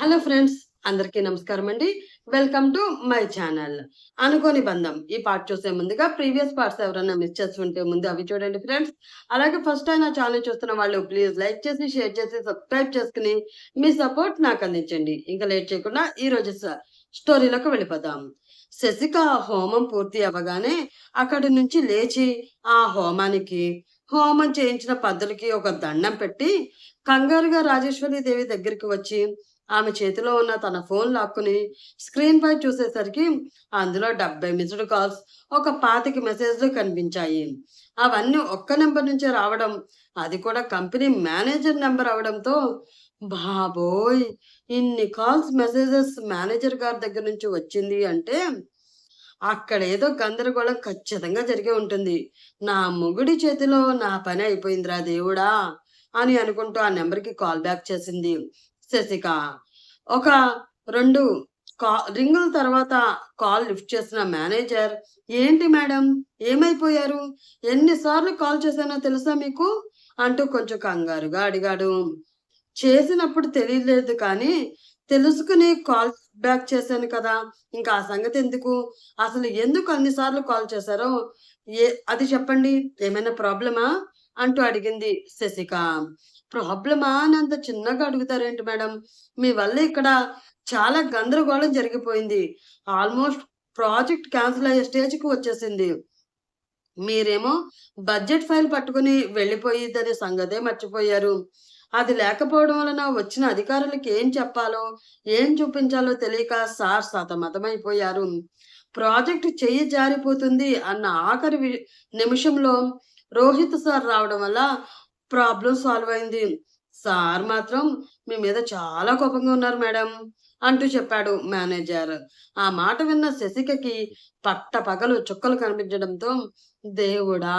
Hello friends అందరికీ నమస్కారం అండి. వెల్కమ్ టు మై ఛానల్ అనుకోని బంధం. ఈ పార్ట్ చూసే ముందుగా ప్రీవియస్ పార్ట్స్ ఎవరైనా మిస్ చేసి ఉంటే ముందు అవి చూడండి ఫ్రెండ్స్. అలాగే ఫస్ట్ టైం నా ఛానల్ చూస్తున్న వాళ్ళు ప్లీజ్ లైక్ చేసి షేర్ చేసి సబ్స్క్రైబ్ చేసుకుని మీ సపోర్ట్ నాకు అందించండి. ఇంకా లేట్ చేయకుండా ఈ రోజు స్టోరీలోకి వెళ్ళిపోదాం. శశిక హోమం పూర్తి అవ్వగానే అక్కడి నుంచి లేచి ఆ హోమానికి హోమం చేయించిన పద్ధతికి ఒక దండం పెట్టి కంగారుగా రాజేశ్వరి దేవి దగ్గరికి వచ్చి ఆమె చేతిలో ఉన్న తన ఫోన్ లాక్కుని స్క్రీన్ పై చూసేసరికి అందులో డెబ్బై మిస్డ్ కాల్స్ ఒక పాతికి మెసేజ్లు కనిపించాయి. అవన్నీ ఒక్క నెంబర్ నుంచే రావడం అది కూడా కంపెనీ మేనేజర్ నెంబర్ అవడంతో బాబోయ్! ఇన్ని కాల్స్ మెసేజెస్ మేనేజర్ గారి దగ్గర నుంచి వచ్చింది అంటే అక్కడ ఏదో గందరగోళం ఖచ్చితంగా జరిగే ఉంటుంది. నా మొగుడి చేతిలో నా పని అయిపోయిందిరా దేవుడా! అని అనుకుంటూ ఆ నెంబర్కి కాల్ బ్యాక్ చేసింది. శశిక ఒక రెండు కా రింగుల తర్వాత కాల్ లిఫ్ట్ చేసిన మేనేజర్ ఏంటి మేడం? ఏమైపోయారు? ఎన్నిసార్లు కాల్ చేశానో తెలుసా మీకు? అంటూ కొంచెం కంగారుగా అడిగాడు. చేసినప్పుడు తెలియలేదు కానీ తెలుసుకుని కాల్ బ్యాక్ చేశాను కదా. ఇంకా ఆ సంగతి ఎందుకు? అసలు ఎందుకు అన్నిసార్లు కాల్ చేశారో? ఏ అది చెప్పండి. ఏమైనా ప్రాబ్లమా? అంటూ అడిగింది శశిక. ప్రాబ్లమా అని అంత చిన్నగా అడుగుతారేంటి మేడం? మీ వల్ల ఇక్కడ చాలా గందరగోళం జరిగిపోయింది. ఆల్మోస్ట్ ప్రాజెక్ట్ క్యాన్సిల్ అయ్యే స్టేజ్కి వచ్చేసింది. మీరేమో బడ్జెట్ ఫైల్ పట్టుకుని వెళ్ళిపోయిద్దనే సంగతే మర్చిపోయారు. అది లేకపోవడం వలన వచ్చిన అధికారులకు ఏం చెప్పాలో ఏం చూపించాలో తెలియక సార్ సతమతమైపోయారు. ప్రాజెక్ట్ చెయ్యి జారిపోతుంది అన్న ఆఖరి నిమిషంలో రోహిత్ సార్ రావడం వల్ల ప్రాబ్లం సాల్వ్ అయింది. సార్ మాత్రం మీ మీద చాలా కోపంగా ఉన్నారు మేడం అంటూ చెప్పాడు మేనేజర్. ఆ మాట విన్న శశికకి పట్ట పగలు చుక్కలు కనిపించడంతో దేవుడా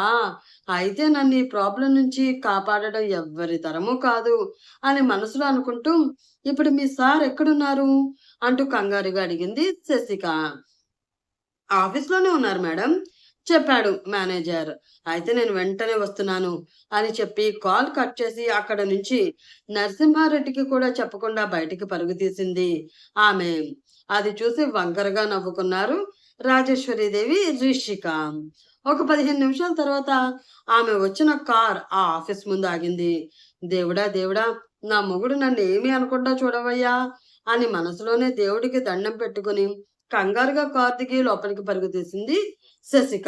అయితే నన్ను ఈ ప్రాబ్లం నుంచి కాపాడడం ఎవ్వరి తరము కాదు అని మనసులో అనుకుంటూ ఇప్పుడు మీ సార్ ఎక్కడున్నారు? అంటూ కంగారుగా అడిగింది శశిక. ఆఫీస్లోనే ఉన్నారు మేడం. చెప్పాడు మేనేజర్. అయితే నేను వెంటనే వస్తున్నాను అని చెప్పి కాల్ కట్ చేసి అక్కడ నుంచి నరసింహారెడ్డికి కూడా చెప్పకుండా బయటికి పరుగు తీసింది ఆమె. అది చూసి వంకరగా నవ్వుకున్నారు రాజేశ్వరీదేవి రిషిక. ఒక పదిహేను నిమిషాల తర్వాత ఆమె వచ్చిన కార్ ఆ ఆఫీస్ ముందు ఆగింది. దేవుడా దేవుడా నా మొగుడు నన్ను ఏమీ అనుకుంటా చూడవయ్యా అని మనసులోనే దేవుడికి దండం పెట్టుకుని కంగారుగా కార్ దిగి లోపలికి పరుగు తీసింది శశిక.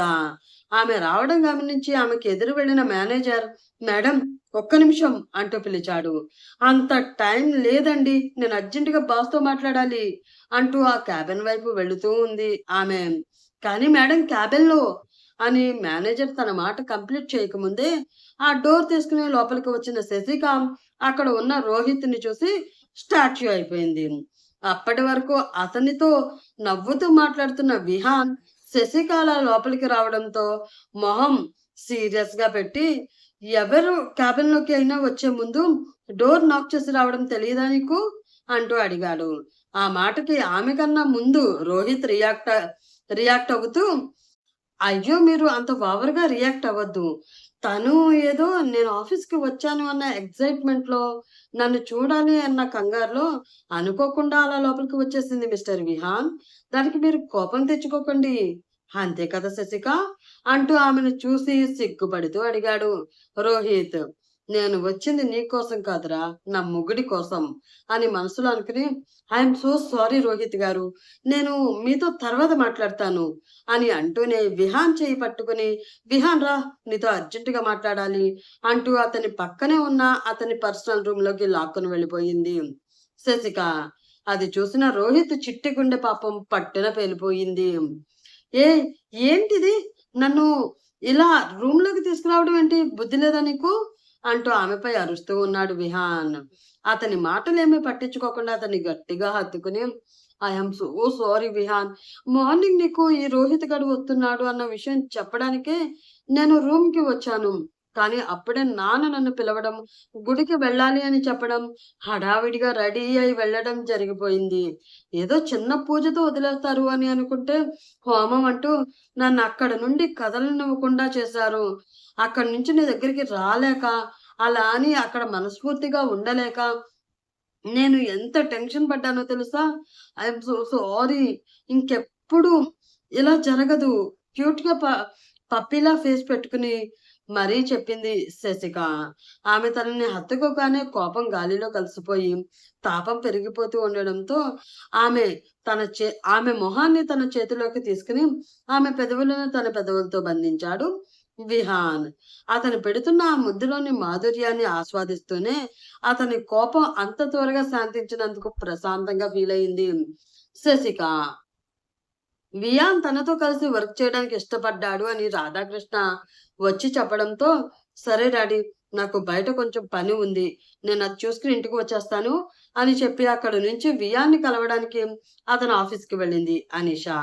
ఆమె రావడం గమనించి ఆమెకు ఎదురు వెళ్ళిన మేనేజర్ మేడం ఒక్క నిమిషం అంటూ పిలిచాడు. అంత టైం లేదండి. నేను అర్జెంటుగా బాస్తో మాట్లాడాలి అంటూ ఆ క్యాబిన్ వైపు వెళుతూ ఉంది ఆమె. కానీ మేడం క్యాబిన్లో అని మేనేజర్ తన మాట కంప్లీట్ చేయకముందే ఆ డోర్ తీసుకుని లోపలికి వచ్చిన శశిక అక్కడ ఉన్న రోహిత్ని చూసి స్టాచ్యూ అయిపోయింది. అప్పటి వరకు అతనితో నవ్వుతూ మాట్లాడుతున్న విహాన్ శశికళ లోపలికి రావడంతో మొహం సీరియస్గా పెట్టి ఎవరు క్యాబిన్లోకి అయినా వచ్చే ముందు డోర్ నాక్ చేసి రావడం తెలియదా నీకు? అంటూ అడిగాడు. ఆ మాటకి ఆమె కన్నా ముందు రోహిత్ రియాక్ట్ రియాక్ట్ అవుతూ అయ్యో మీరు అంత ఓవర్గా రియాక్ట్ అవ్వద్దు. తను ఏదో నేను ఆఫీస్కి వచ్చాను అన్న ఎక్సైట్మెంట్లో నన్ను చూడాలి అన్న కంగారులో అనుకోకుండా అలా లోపలికి వచ్చేసింది మిస్టర్ విహాన్. దానికి మీరు కోపం తెచ్చుకోకండి. అంతే కదా శశిక? అంటూ ఆమెను చూసి సిగ్గుపడుతూ అడిగాడు. రోహిత్ నేను వచ్చింది నీ కోసం కాదురా నా ముగ్గుడి కోసం అని మనసులో అనుకుని ఐఎమ్ సో సారీ రోహిత్ గారు నేను మీతో తర్వాత మాట్లాడతాను అని అంటూనే విహాన్ చేయి పట్టుకుని విహాన్ రా నీతో అర్జెంటుగా మాట్లాడాలి అంటూ అతని పక్కనే ఉన్న అతని పర్సనల్ రూమ్లోకి లాక్కుని వెళ్ళిపోయింది. శశిక అది చూసిన రోహిత్ చిట్టి గుండె పాపం పట్టున పేలిపోయింది. ఏ ఏంటిది? నన్ను ఇలా రూమ్లోకి తీసుకురావడం ఏంటి? బుద్ధి లేదా నీకు? అంటూ ఆమెపై అరుస్తూ ఉన్నాడు విహాన్. అతని మాటలేమీ పట్టించుకోకుండా అతన్ని గట్టిగా హత్తుకుని I'm so sorry Vihaan. Morning నీకు ఈ రోహిత్ గడు వస్తున్నాడు అన్న విషయం చెప్పడానికే నేను రూమ్కి వచ్చాను. కానీ అప్పుడే నాన్న నన్ను పిలవడం గుడికి వెళ్ళాలి అని చెప్పడం హడావిడిగా రెడీ అయి వెళ్ళడం జరిగిపోయింది. ఏదో చిన్న పూజతో వదిలేస్తారు అని అనుకుంటే హోమం అంటూ నన్ను అక్కడ నుండి కదలనివ్వకుండా చేశారు. అక్కడి నుంచి నీ దగ్గరికి రాలేక అలా అని అక్కడ మనస్ఫూర్తిగా ఉండలేక నేను ఎంత టెన్షన్ పడ్డానో తెలుసా? I'm so sorry. ఇంకెప్పుడు ఇలా జరగదు. క్యూట్‌గా ప పప్పీలా ఫేస్ పెట్టుకుని మరీ చెప్పింది శశిక. ఆమె తనని హత్తుకోగానే కోపం గాలిలో కలిసిపోయి, తాపం పెరిగిపోతూ ఉండడంతో ఆమె తన చే ఆమె మొహాన్ని తన చేతిలోకి తీసుకుని ఆమె పెదవులను తన పెదవులతో బంధించాడు విహాన్. అతను పెడుతున్న ఆ ముద్దులోని మాధుర్యాన్ని ఆస్వాదిస్తూనే, అతని కోపం అంత త్వరగా శాంతించినందుకు ప్రశాంతంగా ఫీలయింది శశిక. వియాన్ తనతో కలిసి వర్క్ చేయడానికి ఇష్టపడ్డాడు అని రాధాకృష్ణ వచ్చి చెప్పడంతో, "సరే డాడీ, నాకు బయట కొంచెం పని ఉంది. నేను అది చూసుకుని ఇంటికి వచ్చేస్తాను" అని చెప్పి అక్కడ నుంచి వియాన్‌ని కలవడానికి అతని ఆఫీస్‌కి వెళ్ళింది అనిషా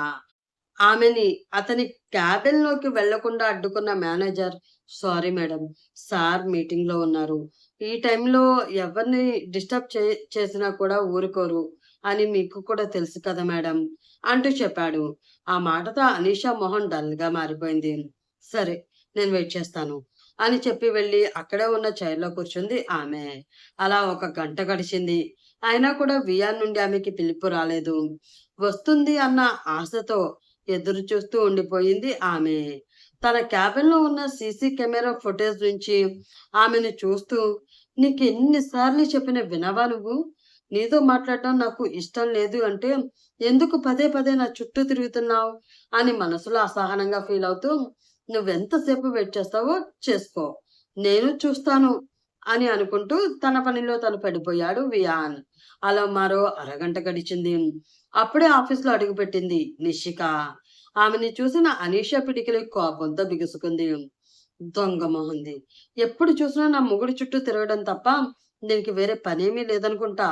ఆమెని అతని క్యాబిన్‌లోకి వెళ్ళకుండా అడ్డుకున్న మేనేజర్, "సారీ మేడం, సార్ మీటింగ్‌లో ఉన్నారు. ఈ టైంలో ఎవరిని డిస్టర్బ్ చే చేసినా కూడా ఊరుకోరు అని మీకు కూడా తెలుసు కదా మేడం" అంటూ చెప్పాడు. ఆ మాటతో అనిష డల్ డల్‌గా మారిపోయింది. "సరే, నేను వెయిట్ చేస్తాను" అని చెప్పి వెళ్ళి అక్కడే ఉన్న చైర్‌లో కూర్చుంది ఆమె. అలా ఒక గంట గడిచింది. అయినా కూడా వియాన్ నుండి ఆమెకి పిలుపు రాలేదు. వస్తుంది అన్న ఆశతో ఎదురు చూస్తూ ఉండిపోయింది ఆమె. తన క్యాబిన్‌లో ఉన్న సీసీ కెమెరా ఫుటేజ్ నుంచి ఆమెను చూస్తూ, నీకు ఎన్నిసార్లు చెప్పిన వినవా నువ్వు? నీతో మాట్లాడడం నాకు ఇష్టం లేదు అంటే ఎందుకు పదే పదే నా చుట్టూ తిరుగుతున్నావు?" అని మనసులో అసహనంగా ఫీల్ అవుతూ "నువ్వెంతసేపు వెయిట్ చేస్తావో చేసుకో. నేను చూస్తాను" అని అనుకుంటూ తన పనిలో తను పడిపోయాడు వియాన్. అలా మరో అరగంట గడిచింది. అప్పుడే ఆఫీస్‌లో అడుగుపెట్టింది నిషిక. ఆమెని చూసిన అనీష పిడికిలి కోపంతో బిగుసుకుంది. దొంగ మొహంది. ఎప్పుడు చూసినా నా మొగుడు చుట్టూ తిరగడం తప్ప దీనికి వేరే పనేమీ లేదనుకుంటా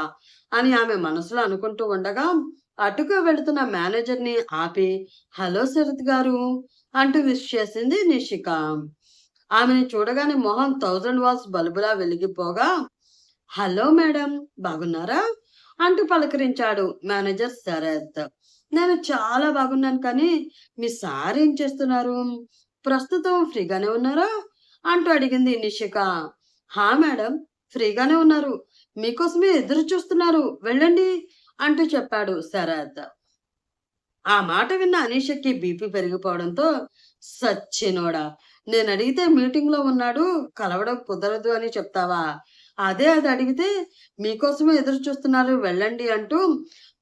అని ఆమె మనసులో అనుకుంటూ ఉండగా, అటుగా వెళుతున్న మేనేజర్‌ని ఆపి, "హలో శరత్ గారు" అంటూ విష్ చేసింది నిషిక. ఆమెని చూడగానే మొహం థౌజండ్ వాల్స్ బల్బులా వెలిగిపోగా, "హలో మేడం, బాగున్నారా?" అంటూ పలకరించాడు మేనేజర్ శరత్. "నేను చాలా బాగున్నాను కానీ, మీ సార్ ఏం చేస్తున్నారు? ప్రస్తుతం ఫ్రీగానే ఉన్నారా?" అంటూ అడిగింది నిషిక. "హా మేడం, ఫ్రీగానే ఉన్నారు. మీకోసమే ఎదురు చూస్తున్నారు. వెళ్ళండి" అంటూ చెప్పాడు శరత్. ఆ మాట విన్న అనీషకి బీపీ పెరిగిపోవడంతో, సచ్చినోడా! నేను అడిగితే మీటింగ్‌లో ఉన్నాడు, కలవడం కుదరదు అని చెప్తావా? అదే అది అడిగితే, మీకోసమే ఎదురు చూస్తున్నారు వెళ్ళండి అంటూ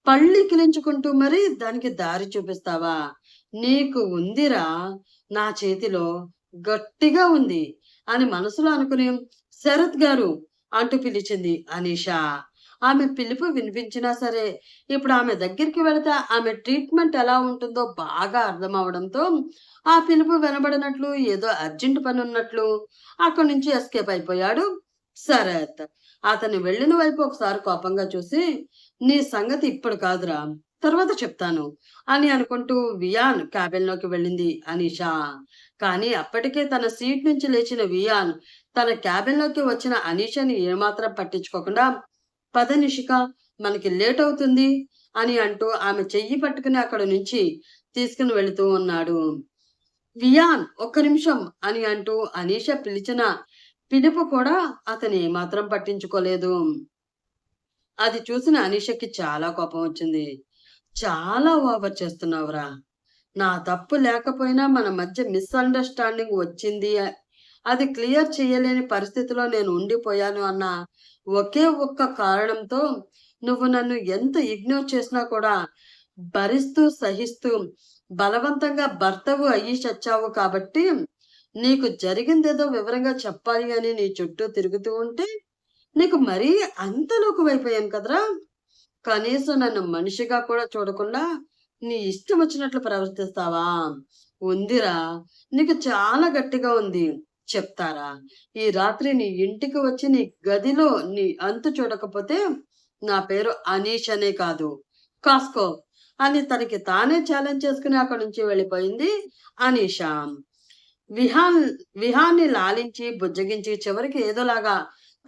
పళ్ళికిలించుకుంటూ మరీ దానికి దారి చూపిస్తావా? నీకు ఉందిరా నా చేతిలో, గట్టిగా ఉంది అని మనసులో అనుకుని, శరత్ గారు అంటూ పిలిచింది అనీషా ఆమె పిలుపు వినిపించినా సరే, ఇప్పుడు ఆమె దగ్గరికి వెళితే ఆమె ట్రీట్‌మెంట్ ఎలా ఉంటుందో బాగా అర్థమవడంతో, ఆ పిలుపు వినబడినట్లు ఏదో అర్జెంట్ పని ఉన్నట్లు అక్కడి నుంచి ఎస్కేప్ అయిపోయాడు శరత్. అతను వెళ్ళిన వైపు ఒకసారి కోపంగా చూసి, "నీ సంగతి ఇప్పుడు కాదురా, తర్వాత చెప్తాను" అని అనుకుంటూ వియాన్ క్యాబిన్‌లోకి వెళ్ళింది అనిషా కానీ అప్పటికే తన సీట్ నుంచి లేచిన వియాన్ తన క్యాబిన్‌లోకి వచ్చిన అనీషని ఏమాత్రం పట్టించుకోకుండా, "పద నిషిక, మనకి లేట్ అవుతుంది" అని అంటూ ఆమె చెయ్యి పట్టుకుని అక్కడ నుంచి తీసుకుని వెళుతూ ఉన్నాడు. "వియాన్ ఒక్క నిమిషం" అని అంటూ అనీష పిలిచిన పిలుపు కూడా అతను ఏమాత్రం పట్టించుకోలేదు. అది చూసిన అనీషకి చాలా కోపం వచ్చింది. "చాలా ఓవర్ చేస్తున్నావురా! నా తప్పు లేకపోయినా మన మధ్య మిస్‌అండర్‌స్టాండింగ్ వచ్చింది. అది క్లియర్ చేయలేని పరిస్థితిలో నేను ఉండిపోయాను అన్న ఒకే ఒక్క కారణంతో నువ్వు నన్ను ఎంత ఇగ్నోర్ చేసినా కూడా భరిస్తూ, సహిస్తూ బలవంతంగా భర్తవు అయ్యి చచ్చావు కాబట్టి, నీకు జరిగిందేదో వివరంగా చెప్పాలి అని నీ చుట్టూ తిరుగుతూ ఉంటే, నీకు మరీ అంత లోకువైపోయాను కదరా! కనీసం నన్ను మనిషిగా కూడా చూడకుండా నీ ఇష్టం వచ్చినట్లు ప్రవర్తిస్తావా? ఉందిరా! నీకు చాలా గట్టిగా ఉంది. చెప్తారా? ఈ రాత్రి నీ ఇంటికి వచ్చి నీ గదిలో నీ అంతు చూడకపోతే నా పేరు అనీష్ అనే కాదు. కాస్కో అని తనకి తానే ఛాలెంజ్ చేసుకుని అక్కడి నుంచి వెళ్ళిపోయింది అనీషా విహాన్ విహాన్ని లాలించి, బుజ్జగించి చివరికి ఏదోలాగా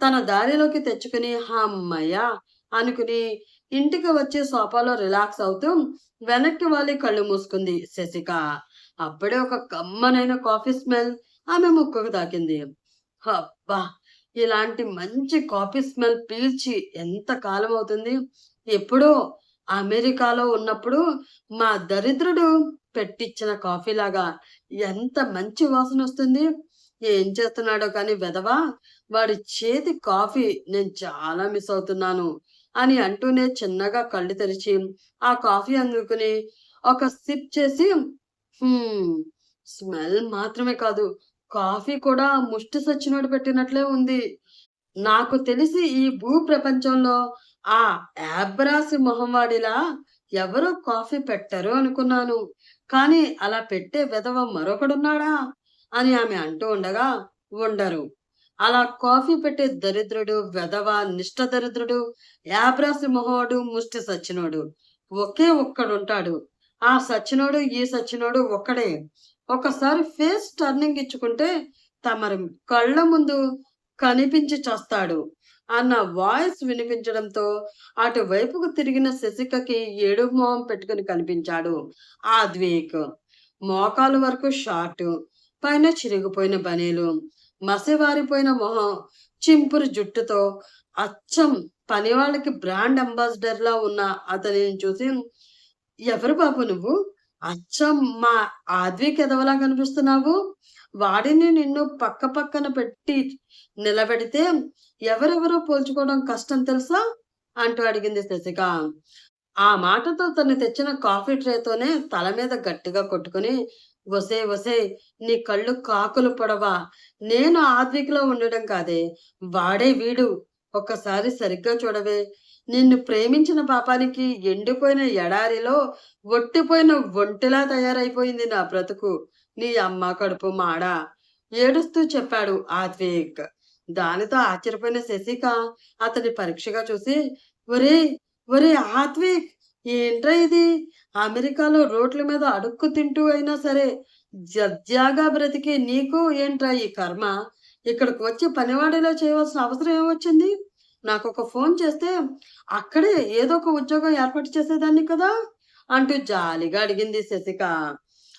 తన దారిలోకి తెచ్చుకుని హమ్మయ్య! అనుకుని ఇంటికి వచ్చి సోఫాలో రిలాక్స్ అవుతూ వెనక్కి వాలి కళ్ళు మూసుకుంది శశిక. అప్పుడే ఒక కమ్మనైన కాఫీ స్మెల్ ఆమె ముక్కుకు తాకింది. అబ్బా! ఇలాంటి మంచి కాఫీ స్మెల్ పీల్చి ఎంత కాలం అవుతుంది? ఎప్పుడో అమెరికాలో ఉన్నప్పుడు మా దరిద్రుడు పెట్టిచ్చిన కాఫీలాగా ఎంత మంచి వాసన వస్తుంది ఏం చేస్తున్నాడో కానీ వెదవా వాడి చేతి కాఫీ నేను చాలా మిస్ అవుతున్నాను అని అంటూనే చిన్నగా కళ్ళు తెరిచి, ఆ కాఫీ అందుకుని ఒక సిప్ చేసి, స్మెల్ మాత్రమే కాదు, కాఫీ కూడా ముష్టి సచ్చినోడు పెట్టినట్లే ఉంది. నాకు తెలిసి ఈ భూ ప్రపంచంలో ఆ యాబ్రాసి మొహంవాడిలా ఎవరు కాఫీ పెట్టరు అనుకున్నాను. కానీ అలా పెట్టే వెధవ మరొకడున్నాడా? అని ఆమె అంటూ ఉండగా, ఉండరు. అలా కాఫీ పెట్టే దరిద్రుడు, వెధవ, నిష్ట దరిద్రుడు, యాబ్రాసి మొహోడు, ముష్టి సచ్చినోడు. ఒకే ఒక్కడుంటాడు. ఆ సచ్చినోడు, ఈ సచ్చినోడు ఒక్కడే. ఒకసారి ఫేస్ టర్నింగ్ ఇచ్చుకుంటే తమరి కళ్ళ ముందు కనిపించి చస్తాడు అన్న వాయిస్ వినిపించడంతో అటువైపుకు తిరిగిన శశికకి ఏడు మొహం పెట్టుకుని కనిపించాడు ఆద్వేక్. మోకాలు వరకు షార్ట్ పైన చిరిగిపోయిన బనీలు, మసివారిపోయిన మొహం, చింపురు జుట్టుతో అచ్చం పనివాళ్ళకి బ్రాండ్ అంబాసిడర్‌లా ఉన్న అతనిని చూసి, "ఎవరు బాబు నువ్వు? అచ్చం మా ఆద్విక్ ఎదవలా కనిపిస్తున్నావు. వాడిని నిన్ను పక్క పక్కన పెట్టి నిలబెడితే ఎవరెవరో పోల్చుకోవడం కష్టం తెలుసా?" అంటూ అడిగింది శశిక. ఆ మాటతో తను తెచ్చిన కాఫీ ట్రేతోనే తల మీద గట్టిగా కొట్టుకుని, వసే వసే నీ కళ్ళు కాకులు పొడవా! నేను ఆద్విక్‌లో ఉండడం కాదే, వాడే వీడు. ఒక్కసారి సరిగ్గా చూడవే! నిన్ను ప్రేమించిన పాపానికి ఎండిపోయిన ఎడారిలో ఒట్టిపోయిన ఒంటిలా తయారైపోయింది నా బ్రతుకు. నీ అమ్మ కడుపు మాడ" ఏడుస్తూ చెప్పాడు ఆత్విక్ దానితో ఆశ్చర్యపోయిన శశిక అతని పరీక్షగా చూసి, ఒరే ఒరే ఆత్విక్! ఏంట్రా ఇది? అమెరికాలో రోడ్ల మీద అడుక్కు తింటూ అయినా సరే దర్జాగా బ్రతికే నీకు ఏంట్రా ఈ కర్మ? ఇక్కడికి వచ్చి పనివాడేలా చేయవలసిన అవసరం ఏమొచ్చింది? ఒక ఫోన్ చేస్తే అక్కడే ఏదో ఒక ఉద్యోగం ఏర్పాటు చేసేదాన్ని కదా!" అంటూ జాలిగా అడిగింది శశిక.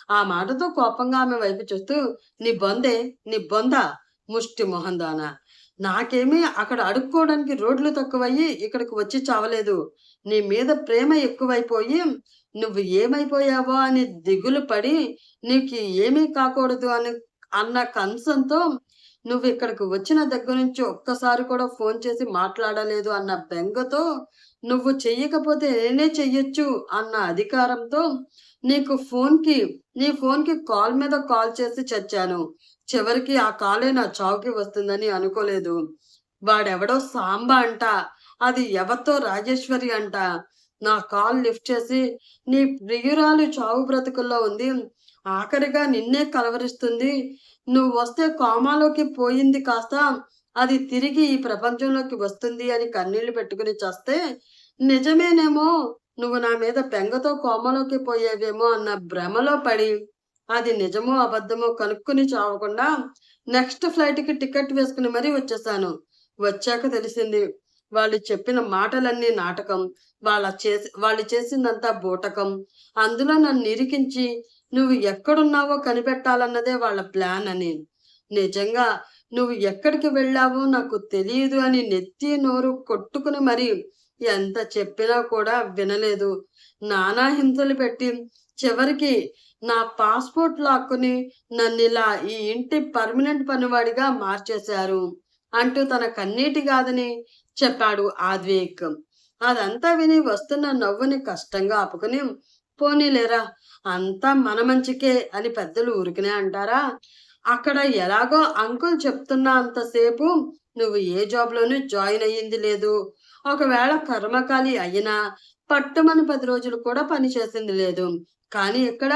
ఆ మాటతో కోపంగా ఆమె వైపు చూస్తూ, "నీ బొందే, నీ బొంద ముష్టి మొహందానా నాకేమీ అక్కడ అడుక్కోవడానికి రోడ్లు తక్కువయ్యి ఇక్కడికి వచ్చి చావలేదు. నీ మీద ప్రేమ ఎక్కువైపోయి నువ్వు ఏమైపోయావో అని దిగులు పడి నీకు ఏమీ కాకూడదు అని అన్న కన్సర్న్‌తో నువ్వు ఇక్కడికి వచ్చిన దగ్గర నుంచి ఒక్కసారి కూడా ఫోన్ చేసి మాట్లాడలేదు అన్న బెంగతో నువ్వు చెయ్యకపోతే నేనే చెయ్యొచ్చు అన్న అధికారంతో నీకు ఫోన్‌కి నీ ఫోన్‌కి కాల్ మీద కాల్ చేసి చచ్చాను. చివరికి ఆ కాలే నా చావుకి వస్తుందని అనుకోలేదు. వాడెవడో సాంబ అంట. అది ఎవరితో రాజేశ్వరి అంట. నా కాల్ లిఫ్ట్ చేసి నీ ప్రియురాలు చావు బ్రతుకుల్లో ఉంది. ఆఖరిగా నిన్నే కలవరిస్తుంది. నువ్వు వస్తే కోమాలోకి పోయింది కాస్త అది తిరిగి ఈ ప్రపంచంలోకి వస్తుంది అని కన్నీళ్ళు పెట్టుకుని చస్తే నిజమేనేమో నువ్వు నా మీద పెంగతో కోమలోకి పోయేవేమో అన్న భ్రమలో పడి అది నిజమో అబద్ధమో కనుక్కుని చావకుండా నెక్స్ట్ ఫ్లైట్‌కి టికెట్ వేసుకుని మరీ వచ్చేసాను. వచ్చాక తెలిసింది వాళ్ళు చెప్పిన మాటలన్నీ నాటకం. వాళ్ళ చేసి వాళ్ళు చేసిందంతా బూటకం. అందులో నన్ను ఇరికించి నువ్వు ఎక్కడున్నావో కనిపెట్టాలన్నదే వాళ్ళ ప్లాన్ అని. నిజంగా నువ్వు ఎక్కడికి వెళ్ళావో నాకు తెలియదు అని నెత్తి నోరు కొట్టుకుని మరి ఎంత చెప్పినా కూడా వినలేదు. నానా హింసలు పెట్టి చివరికి నా పాస్‌పోర్ట్ లాక్కుని ఇలా ఈ ఇంటి పర్మనెంట్ పనివాడిగా మార్చేశారు. అంటూ తన కన్నీటి కాదని చెప్పాడు ఆద్వేక్ అదంతా విని వస్తున్న నవ్వుని కష్టంగా ఆపుకుని, పోనీలేరా అంతా మన మంచికే అని పెద్దలు ఊరికినే అంటారా? అక్కడ ఎలాగో అంకుల్ చెప్తున్న అంతసేపు నువ్వు ఏ జాబ్‌లోనూ జాయిన్ అయ్యింది లేదు. ఒకవేళ కర్మకాలి అయినా పట్టుమని పది రోజులు కూడా పని చేసింది లేదు. కానీ ఇక్కడ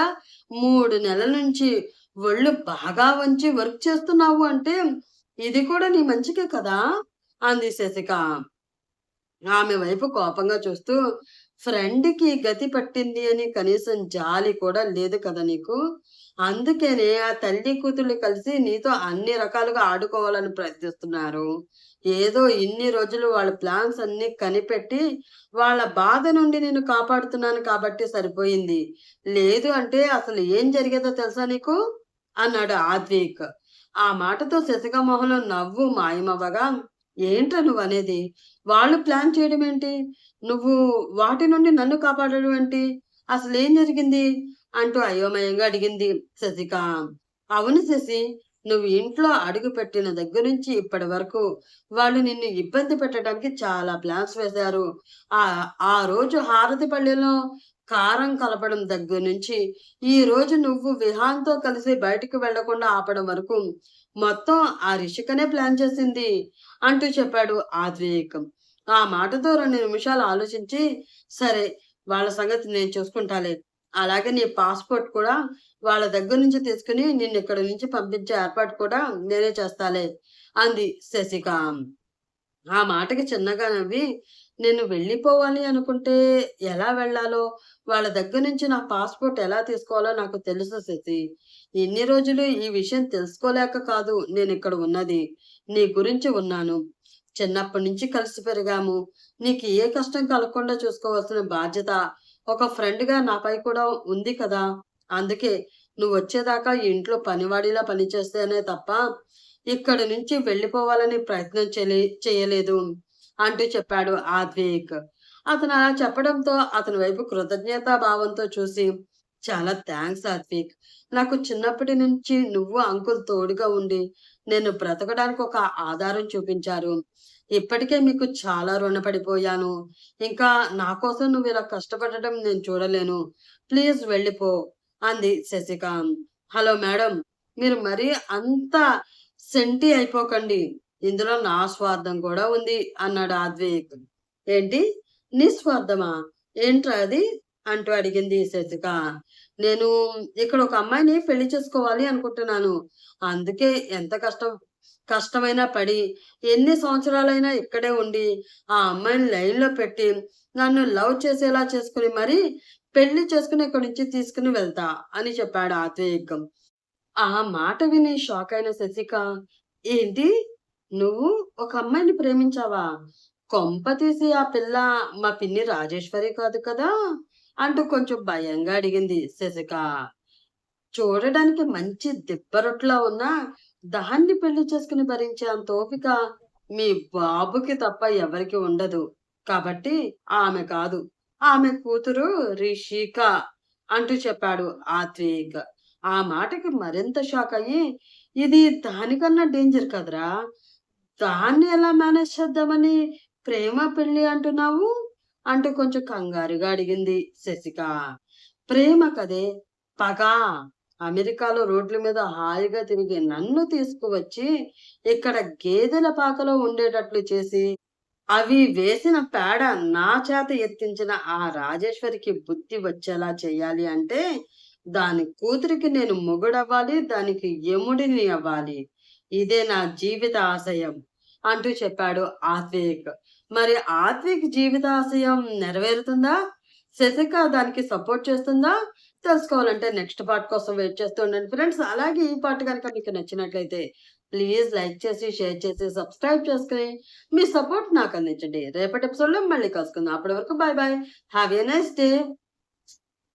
మూడు నెలల నుంచి ఒళ్ళు బాగా వంచి వర్క్ చేస్తున్నావు అంటే ఇది కూడా నీ మంచికే కదా! అంది శశిక. ఆమె వైపు కోపంగా చూస్తూ, ఫ్రెండ్‌కి గతి పట్టింది అని కనీసం జాలి కూడా లేదు కదా నీకు! అందుకేనే ఆ తల్లి కూతుళ్ళు కలిసి నీతో అన్ని రకాలుగా ఆడుకోవాలని ప్రయత్నిస్తున్నారు. ఏదో ఇన్ని రోజులు వాళ్ళ ప్లాన్స్ అన్నీ కనిపెట్టి వాళ్ళ బాధ నుండి నేను కాపాడుతున్నాను కాబట్టి సరిపోయింది. లేదు అంటే అసలు ఏం జరిగేదో తెలుసా నీకు? అన్నాడు ఆద్విక్. ఆ మాటతో శశిక మొహంలో నవ్వు మాయమవ్వగా ఏంట్రా నువ్వనేది? వాళ్ళు ప్లాన్ చేయడం ఏంటి? నువ్వు వాటి నుండి నన్ను కాపాడడం ఏంటి? అసలు ఏం జరిగింది? అంటూ అయోమయంగా అడిగింది శశిక. అవును శశి. నువ్వు ఇంట్లో అడుగుపెట్టిన దగ్గర నుంచి ఇప్పటి వరకు వాళ్ళు నిన్ను ఇబ్బంది పెట్టడానికి చాలా ప్లాన్స్ వేశారు. ఆ ఆ రోజు హారతిపల్లిలో కారం కలపడం దగ్గర నుంచి, ఈ రోజు నువ్వు విహాన్‌తో కలిసి బయటికి వెళ్ళకుండా ఆపడం వరకు మొత్తం ఆ రిషికనే ప్లాన్ చేసింది అంటూ చెప్పాడు ఆద్విక్. ఆ మాటతో రెండు నిమిషాలు ఆలోచించి, సరే వాళ్ళ సంగతి నేను చూసుకుంటాలే. అలాగే నీ పాస్‌పోర్ట్ కూడా వాళ్ళ దగ్గర నుంచి తీసుకుని నిన్ను ఇక్కడ నుంచి పంపించే ఏర్పాటు కూడా నేనే చేస్తాలే అంది శశిక. ఆ మాటకి చిన్నగా నవ్వి, నేను వెళ్ళిపోవాలి అనుకుంటే ఎలా వెళ్ళాలో, వాళ్ళ దగ్గర నుంచి నా పాస్‌పోర్ట్ ఎలా తీసుకోవాలో నాకు తెలుసు శశి. ఎన్ని రోజులు ఈ విషయం తెలుసుకోలేక కాదు నేను ఇక్కడ ఉన్నది. నీ గురించి ఉన్నాను. చిన్నప్పటి నుంచి కలిసి పెరిగాము. నీకు ఏ కష్టం కలగకుండా చూసుకోవాల్సిన బాధ్యత ఒక ఫ్రెండ్‌గా నాపై కూడా ఉంది కదా! అందుకే నువ్వు వచ్చేదాకా ఇంట్లో పనివాడిలా పనిచేస్తేనే తప్ప, ఇక్కడి నుంచి వెళ్ళిపోవాలని ప్రయత్నం చేయలే చేయలేదు అంటూ చెప్పాడు ఆద్విక్. అతను అలా చెప్పడంతో అతని వైపు కృతజ్ఞతా భావంతో చూసి, చాలా థ్యాంక్స్ ఆద్విక్. నాకు చిన్నప్పటి నుంచి నువ్వు, అంకుల్ తోడుగా ఉండి, నేను బ్రతకడానికి ఒక ఆధారం చూపించారు. ఇప్పటికే మీకు చాలా రుణపడిపోయాను. ఇంకా నా కోసం నువ్విలా కష్టపడటం నేను చూడలేను. ప్లీజ్ వెళ్ళిపో అంది శశిక. Hello madam. మీరు మరీ అంత సెంటి అయిపోకండి. ఇందులో నా స్వార్థం కూడా ఉంది అన్నాడు ఆద్వేక్ ఏంటి? నీ స్వార్థమా? ఏంట్రా అది? అంటూ అడిగింది శశిక. నేను ఇక్కడ ఒక అమ్మాయిని పెళ్ళి చేసుకోవాలి అనుకుంటున్నాను. అందుకే ఎంత కష్టం కష్టమైనా పడి, ఎన్ని సంవత్సరాలైనా ఇక్కడే ఉండి, ఆ అమ్మాయిని లైన్‌లో పెట్టి, నన్ను లవ్ చేసేలా చేసుకొని మరి పెళ్ళి చేసుకుని ఇక్కడి నుంచి తీసుకుని వెళ్తా అని చెప్పాడు ఆత్రేయకం. ఆ మాట విని షాక్ అయిన శశిక, ఏంటి? నువ్వు ఒక అమ్మాయిని ప్రేమించావా? కొంప తీసి ఆ పిల్ల మా పిన్ని రాజేశ్వరి కాదు కదా! అంటూ కొంచెం భయంగా అడిగింది శశిక. చూడడానికి మంచి దిబ్బరొట్లా ఉన్నా, దాన్ని పెళ్ళి చేసుకుని భరించే అంత ఓపిక మీ బాబుకి తప్ప ఎవరికి ఉండదు. కాబట్టి ఆమె కాదు. ఆమె కూతురు రిషిక అంటూ చెప్పాడు ఆత్విక్. ఆ మాటకి మరింత షాక్ అయ్యి ఇది దానికన్నా డేంజర్ కదరా! దాన్ని ఎలా మేనేజ్ చేద్దామని ప్రేమ పెళ్ళి అంటున్నావు? అంటూ కొంచెం కంగారుగా అడిగింది శశిక. ప్రేమ కదే! పగా అమెరికాలో రోడ్ల మీద హాయిగా తిరిగే నన్ను తీసుకువచ్చి, ఇక్కడ గేదెల పాకలో ఉండేటట్లు చేసి, అవి వేసిన పేడ నా చేత ఎత్తించిన ఆ రాజేశ్వరికి బుద్ధి వచ్చేలా చేయాలి అంటే, దాని కూతురికి నేను మొగుడవ్వాలి, దానికి యముడిని అవ్వాలి. ఇదే నా జీవిత ఆశయం అంటూ చెప్పాడు ఆత్వేక్ మరి ఆత్విక్ జీవితాశయం నెరవేరుతుందా? శశిక దానికి సపోర్ట్ చేస్తుందా? తెలుసుకోవాలంటే నెక్స్ట్ పార్ట్ కోసం వెయిట్ చేస్తూ ఉండండి ఫ్రెండ్స్. అలాగే ఈ పార్ట్ కనుక మీకు నచ్చినట్లయితే ప్లీజ్ లైక్ చేసి, షేర్ చేసి, సబ్స్క్రైబ్ చేసుకుని మీ సపోర్ట్ నాకు అందించండి. రేపటి ఎపిసోడ్‌లో మళ్ళీ కలుసుకుందాం. అప్పటి వరకు bye bye have a nice day.